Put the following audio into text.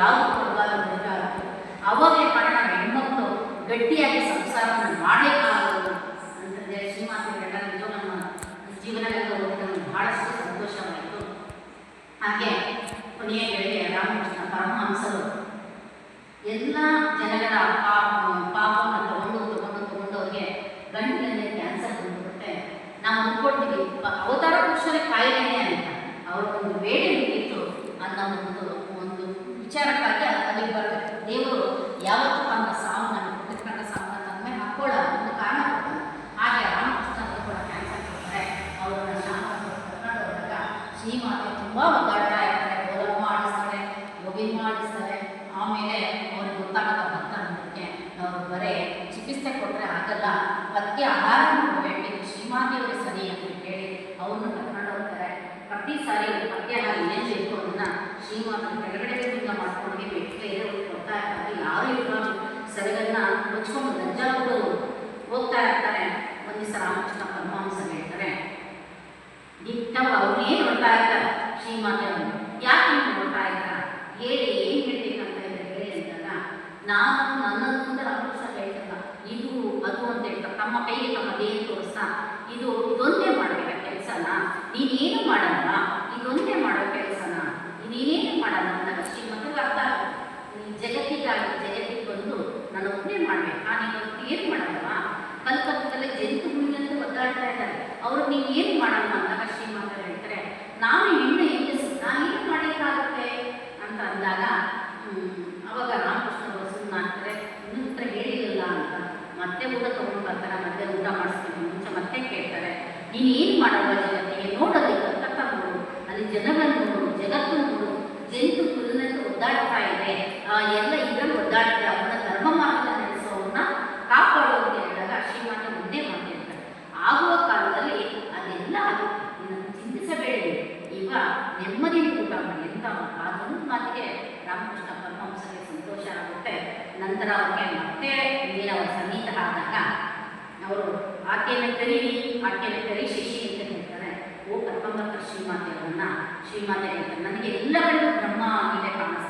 ಯಾವುದು ಕೊಡಬಾರದು ಬೇಕಾಗುತ್ತೆ ಅವಾಗಲೇ ಕಾರಣ ಹೆಣ್ಮಕ್ಳು ಗಟ್ಟಿಯಾಗಿ ಸಂಸಾರವನ್ನು ಮಾಡಲೇಬಾರದು ಅಂತಂದರೆ ಶ್ರೀಮಾತೆಗಳೆಲ್ಲ ನಿಜ ನಮ್ಮ ಜೀವನದಲ್ಲಿ ಹೋಗಿ ಬಹಳಷ್ಟು ಸಂತೋಷವಾಯಿತು. ಹಾಗೆ ಕೊನೆಯ ವೇಳೆಗೆ ರಾಮಕೃಷ್ಣ ಪರಮಹಂಸರು ಎಲ್ಲ ಜನಗಳ ಪಾಪ, ಪಾಪವನ್ನು ತಗೊಂಡು ತಗೊಂಡು ತಗೊಂಡು ಅವ್ರಿಗೆ ಗಂಟಿನಲ್ಲಿ ಕ್ಯಾನ್ಸರ್ ಬಂದುಬಿಡುತ್ತೆ. ನಾವು ಅಂದ್ಕೊಳ್ತೀವಿ, ಅವತಾರ ಪುರುಷರ ಕಾಯಿಲೆನೇ ಅಂತ. ಅವರ ಒಂದು ಬೇಳೆ ಹೋದಾಗ ಮಾತೆ ತುಂಬ ಒದ್ದಾಡ್ತಾ ಇರ್ತಾರೆ ಗೋಲಮ್ಮ ಆಡಿಸ್ತಾರೆ ಯೋಗಿ ಮಾಡಿಸ್ತಾರೆ. ಆಮೇಲೆ ಅವ್ರಿಗೆ ಗೊತ್ತಾಗಲ್ಲ ಅನ್ನೋದಕ್ಕೆ ಅವ್ರು ಬರೀ ಚಿಕಿತ್ಸೆ ಕೊಟ್ಟರೆ ಆಗಲ್ಲ. ಅದಕ್ಕೆ ಆಹಾರ ಕೊಡಬೇಕು. ಇದು ಸರಿ ಅಂತ ಹೇಳಿ ಅವ್ರನ್ನ ಕರ್ಕೊಂಡು ಹೋಗ್ತಾರೆ. ಪ್ರತಿ ಸಾರಿ ಮಧ್ಯಾಹ್ನ ಏನೇನು ಬೇಕು ಅದನ್ನ ಶ್ರೀಮಾತೆ ಕೆಳಗಡೆ ಹಿಂಗ ಮಾಡ್ಕೊಂಡು ಇದೆ ಕೊಡ್ತಾ ಇರ್ತಾರೆ ಯಾರು ಇಲ್ಲ ಸರಿಗಳನ್ನ ಮುಚ್ಕೊಂಡು ಲಜ್ಜಾಬಿಟ್ಟು ಹೋಗ್ತಾ ಇರ್ತಾರೆ. ಒಂದು ರಾಮಕೃಷ್ಣ ದಿಟ್ಟವ ಅವ್ರನ್ನೇ ನೋಡ್ತಾ ಇರ್ತಾರೆ ಶ್ರೀಮಾತೆ ಅವರು ಯಾಕೆ ನೋಡ್ತಾ ಇದ್ದೀರಾ ಹೇಳಿ ಏನು ಹೇಳ್ಬೇಕಂತ ಹೇಳಿ ಅಂತಲ್ಲ ನಾನು ನನ್ನದೊಂದು ಸಹ ಹೇಳ್ತಲ್ಲ ಇದು ಅದು ಅಂತ ಹೇಳ್ತಾರೆ ತಮ್ಮ ಕೈಗೆ ತಮ್ಮ ದೇಹ ತೋರಿಸ ಇದು ಇದೊಂದೇ ಮಾಡಬೇಕ ಕೆಲಸನ ನೀನೇನು ಮಾಡಲ್ಲ ಇದೊಂದೇ ಮಾಡೋ ಕೆಲಸನ ನೀನೇನು ಮಾಡಲ್ಲ ಅಂದಾಗ ಶ್ರೀಮಂತರಿಗೆ ಅರ್ಥ ಆಗುತ್ತೆ ಈ ಜಗತ್ತಿಗಾಗಿ ಜಗತ್ತಿಗೆ ಬಂದು ನಾನು ಒಬ್ಬನೇ ಮಾಡಬೇಕಾ ನೀನು ಏನು ಮಾಡಲ್ವಾ ಕಲ್ಕತ್ತದಲ್ಲಿ ಜಂತುಗಳಿಂದ ಒದ್ದಾಡ್ತಾ ಇದ್ದಾರೆ ಅವ್ರು ನೀವು ಏನು ಮಾಡಲ್ಲ ಅಂದಾಗ ಶ್ರೀಮಂತರು ಹೇಳ್ತಾರೆ ನಾನು ಹೆಣ್ಣು ಹೆಂಗಸು ನಾನು ಏನು ಮಾಡಲಿಕ್ಕಾಗುತ್ತೆ? ಅಂತ ಅಂದಾಗ ಅವಾಗ ರಾಮಕೃಷ್ಣ ಸುಮ್ಮನಾಗ್ತಾರೆ ಇನ್ನೂ ಹೇಳಿಲ್ಲ ಹೇಳಿರಲಿಲ್ಲ ಅಂತ. ಮತ್ತೆ ಊಟ ತೊಗೊಂಡು ಬರ್ತಾರೆ, ಮತ್ತೆ ಊಟ ಮಾಡಿಸ್ತೀನಿ, ಮುಂಚೆ ಮತ್ತೆ ಕೇಳ್ತಾರೆ. ನೀನು ಏನು ಮಾಡಲ್ವ ಜಗತ್ತಿಗೆ? ನೋಡೋದು ಅಂತ ಅಲ್ಲಿ ಜನಗಳನ್ನು ನೋಡು, ಜಗತ್ತು ನೋಡು. ಜಂತು ಕುಲನೆಂದು ಒದ್ದಾಡ್ತಾ ಇದೆ. ನೆಮ್ಮದಿ ಮಾಡಿ ಅಂತ ಅದೊಂದು ಮಾತಿಗೆ ರಾಮಕೃಷ್ಣ ಪರಮಹಂಸರಿಗೆ ಸಂತೋಷ ಆಗುತ್ತೆ ನಂತರ ಅವ್ರಿಗೆ ಮತ್ತೆ ಅವರ ಸನ್ನಿಹಿತ ಆದಾಗ ಅವರು, ಆಕೆಯನ್ನು ಕರೀರಿ ಆಕೆಯನ್ನು ಕರಿ ಶಶಿ ಅಂತ ಹೇಳ್ತಾರೆ. ಓ ಕರ್ಕೊಂಬರ್ತಾರೆ ಶ್ರೀಮಾತೆ ಅವರನ್ನ ಶ್ರೀಮಾತೆ ಹೇಳ್ತಾರೆ ನನಗೆ ಎಲ್ಲ ಕಡೆ ಬ್ರಹ್ಮ ಆಗಿದೆ ಕಾಣಿಸ್ತಾರೆ